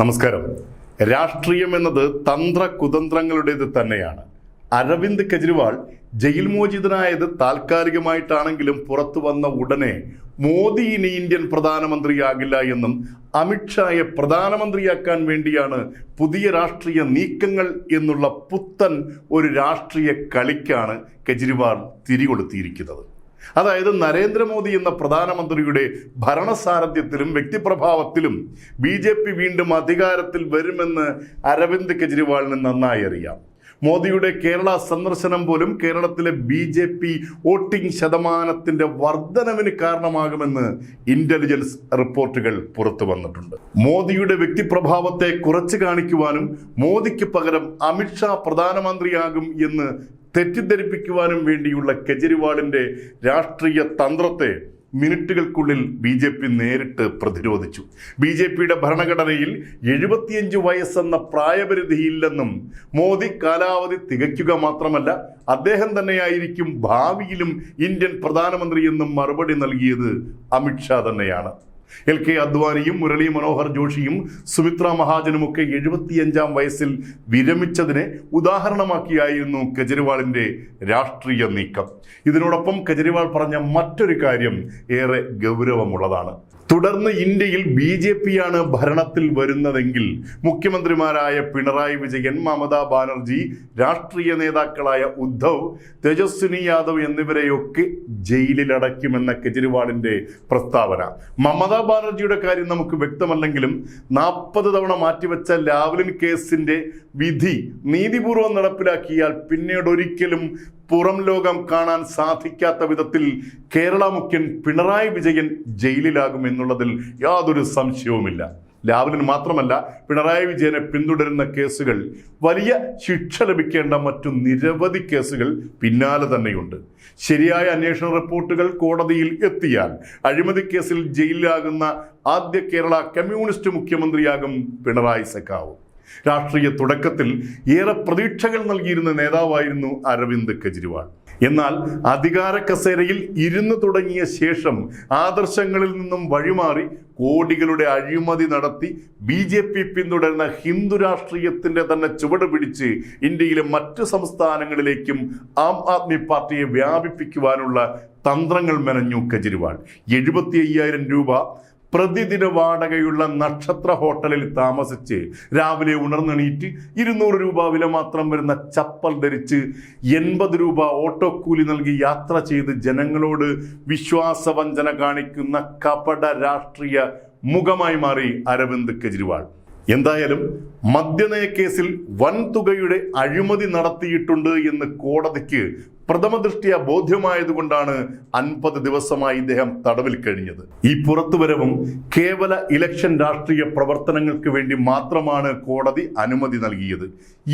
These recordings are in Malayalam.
നമസ്കാരം. രാഷ്ട്രീയം എന്നത് തന്ത്ര കുതന്ത്രങ്ങളുടേത് തന്നെയാണ്. അരവിന്ദ് കെജ്രിവാൾ ജയിൽ മോചിതനായത് താൽക്കാലികമായിട്ടാണെങ്കിലും പുറത്തു വന്ന ഉടനെ മോദി ഇനി ഇന്ത്യൻ പ്രധാനമന്ത്രിയാകില്ല എന്നും അമിത്ഷായെ പ്രധാനമന്ത്രിയാക്കാൻ വേണ്ടിയാണ് പുതിയ രാഷ്ട്രീയ നീക്കങ്ങൾ എന്നുള്ള പുത്തൻ ഒരു രാഷ്ട്രീയ കളിക്കാണ് കെജ്രിവാൾ തിരികൊളുത്തിയിരിക്കുന്നത്. അതായത് നരേന്ദ്രമോദി എന്ന പ്രധാനമന്ത്രിയുടെ ഭരണസാരഥ്യത്തിലും വ്യക്തിപ്രഭാവത്തിലും ബി വീണ്ടും അധികാരത്തിൽ വരുമെന്ന് അരവിന്ദ് കെജ്രിവാളിന് നന്നായി അറിയാം. മോദിയുടെ കേരള സന്ദർശനം പോലും കേരളത്തിലെ ബി ജെ പി വോട്ടിംഗ് ശതമാനത്തിന്റെ വർധനവിന് കാരണമാകുമെന്ന് ഇന്റലിജൻസ് റിപ്പോർട്ടുകൾ പുറത്തു വന്നിട്ടുണ്ട്. മോദിയുടെ വ്യക്തിപ്രഭാവത്തെ കുറച്ചു കാണിക്കുവാനും മോദിക്ക് പകരം അമിത്ഷാ പ്രധാനമന്ത്രിയാകും എന്ന് തെറ്റിദ്ധരിപ്പിക്കുവാനും വേണ്ടിയുള്ള കെജ്രിവാളിന്റെ രാഷ്ട്രീയ തന്ത്രത്തെ മിനിറ്റുകൾക്കുള്ളിൽ ബി ജെ പി നേരിട്ട് പ്രതിരോധിച്ചു. ബി ജെ പിയുടെ ഭരണഘടനയിൽ എഴുപത്തിയഞ്ച് വയസ്സെന്ന പ്രായപരിധിയില്ലെന്നും മോദി കാലാവധി തികയ്ക്കുക മാത്രമല്ല അദ്ദേഹം തന്നെയായിരിക്കും ഭാവിയിലും ഇന്ത്യൻ പ്രധാനമന്ത്രി എന്നും മറുപടി നൽകിയത് അമിത്ഷാ തന്നെയാണ്. എൽ കെ അദ്വാനിയും മുരളി മനോഹർ ജോഷിയും സുമിത്ര മഹാജനുമൊക്കെ എഴുപത്തിയഞ്ചാം വയസ്സിൽ വിരമിച്ചതിനെ ഉദാഹരണമാക്കിയായിരുന്നു കെജ്രിവാളിന്റെ രാഷ്ട്രീയ നീക്കം. ഇതിനോടൊപ്പം കെജ്രിവാൾ പറഞ്ഞ മറ്റൊരു കാര്യം ഏറെ ഗൗരവമുള്ളതാണ്. തുടർന്ന് ഇന്ത്യയിൽ ബി ജെ പിയാണ് ഭരണത്തിൽ വരുന്നതെങ്കിൽ മുഖ്യമന്ത്രിമാരായ പിണറായി വിജയൻ മമതാ ബാനർജി രാഷ്ട്രീയ നേതാക്കളായ ഉദ്ധവ് തേജസ്വിനി യാദവ് എന്നിവരെയൊക്കെ ജയിലിലടയ്ക്കുമെന്ന കെജ്രിവാളിന്റെ പ്രസ്താവന. മമതാ ബാനർജിയുടെ കാര്യം നമുക്ക് വ്യക്തമല്ലെങ്കിലും നാൽപ്പത് തവണ മാറ്റിവെച്ച ലാവ്ലിൻ കേസിന്റെ വിധി നീതിപൂർവം നടപ്പിലാക്കിയാൽ പിന്നീട് ഒരിക്കലും പുറം ലോകം കാണാൻ സാധിക്കാത്ത വിധത്തിൽ കേരള മുഖ്യൻ പിണറായി വിജയൻ ജയിലിലാകും എന്നുള്ളതിൽ യാതൊരു സംശയവുമില്ല. ലാവലിന് മാത്രമല്ല പിണറായി വിജയനെ പിന്തുടരുന്ന കേസുകൾ വലിയ ശിക്ഷ ലഭിക്കേണ്ട മറ്റു നിരവധി കേസുകൾ പിന്നാലെ തന്നെയുണ്ട്. ശരിയായ അന്വേഷണ റിപ്പോർട്ടുകൾ കോടതിയിൽ എത്തിയാൽ അഴിമതി കേസിൽ ജയിലിലാകുന്ന ആദ്യ കേരള കമ്മ്യൂണിസ്റ്റ് മുഖ്യമന്ത്രിയാകും പിണറായി സഖാവ്. രാഷ്ട്രീയ തുടക്കത്തിൽ ഏറെ പ്രതീക്ഷകൾ നൽകിയിരുന്ന നേതാവായിരുന്നു അരവിന്ദ് കെജ്രിവാൾ. എന്നാൽ അധികാര കസേരയിൽ ഇരുന്നു തുടങ്ങിയ ശേഷം ആദർശങ്ങളിൽ നിന്നും വഴിമാറി കോടികളുടെ അഴിമതി നടത്തി ബി ജെ പി പിന്തുടരുന്ന ഹിന്ദു രാഷ്ട്രീയത്തിന്റെ തന്നെ ചുവട് പിടിച്ച് ഇന്ത്യയിലെ മറ്റു സംസ്ഥാനങ്ങളിലേക്കും ആം ആദ്മി പാർട്ടിയെ വ്യാപിപ്പിക്കുവാനുള്ള തന്ത്രങ്ങൾ മെനഞ്ഞു കെജ്രിവാൾ. എഴുപത്തി അയ്യായിരം രൂപ പ്രതിദിന വാടകയുള്ള നക്ഷത്ര ഹോട്ടലിൽ താമസിച്ച് രാവിലെ ഉണർന്നെണീറ്റ് ഇരുന്നൂറ് രൂപ വില മാത്രം വരുന്ന ചപ്പൽ ധരിച്ച് എൺപത് രൂപ ഓട്ടോ കൂലി നൽകി യാത്ര ചെയ്ത് ജനങ്ങളോട് വിശ്വാസവഞ്ചന കാണിക്കുന്ന കപട രാഷ്ട്രീയ മുഖമായി മാറി അരവിന്ദ് കെജ്രിവാൾ. എന്തായാലും മദ്യനയ കേസിൽ വൻതുകയുടെ അഴിമതി നടത്തിയിട്ടുണ്ട് എന്ന് കോടതിക്ക് പ്രഥമ ദൃഷ്ടിയ ബോധ്യമായതുകൊണ്ടാണ് അൻപത് ദിവസമായി ഇദ്ദേഹം തടവിൽ കഴിഞ്ഞത് ഈ പുറത്തുവരവും കേവല ഇലക്ഷൻ രാഷ്ട്രീയ പ്രവർത്തനങ്ങൾക്ക് വേണ്ടി മാത്രമാണ് കോടതി അനുമതി നൽകിയത്.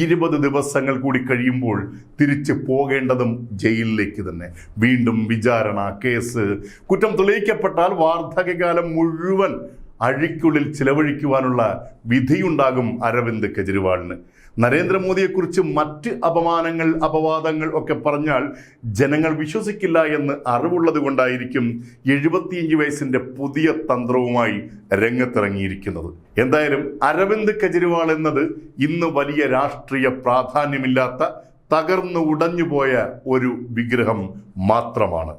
ഇരുപത് ദിവസങ്ങൾ കൂടി കഴിയുമ്പോൾ തിരിച്ചു പോകേണ്ടതും ജയിലിലേക്ക് തന്നെ. വീണ്ടും വിചാരണ കേസ്. കുറ്റം തെളിയിക്കപ്പെട്ടാൽ വാർദ്ധക്യകാലം മുഴുവൻ അഴിക്കുള്ളിൽ ചിലവഴിക്കുവാനുള്ള വിധിയുണ്ടാകും അരവിന്ദ് കെജ്രിവാളിന്. നരേന്ദ്രമോദിയെക്കുറിച്ച് മറ്റ് അപമാനങ്ങൾ അപവാദങ്ങൾ ഒക്കെ പറഞ്ഞാൽ ജനങ്ങൾ വിശ്വസിക്കില്ല എന്ന് അറിവുള്ളത് കൊണ്ടായിരിക്കും എഴുപത്തിയഞ്ച് വയസ്സിന്റെ പുതിയ തന്ത്രവുമായി രംഗത്തിറങ്ങിയിരിക്കുന്നത്. എന്തായാലും അരവിന്ദ് കെജ്രിവാൾ എന്നത് ഇന്ന് വലിയ രാഷ്ട്രീയ പ്രാധാന്യമില്ലാത്ത തകർന്നു ഉടഞ്ഞുപോയ ഒരു വിഗ്രഹം മാത്രമാണ്.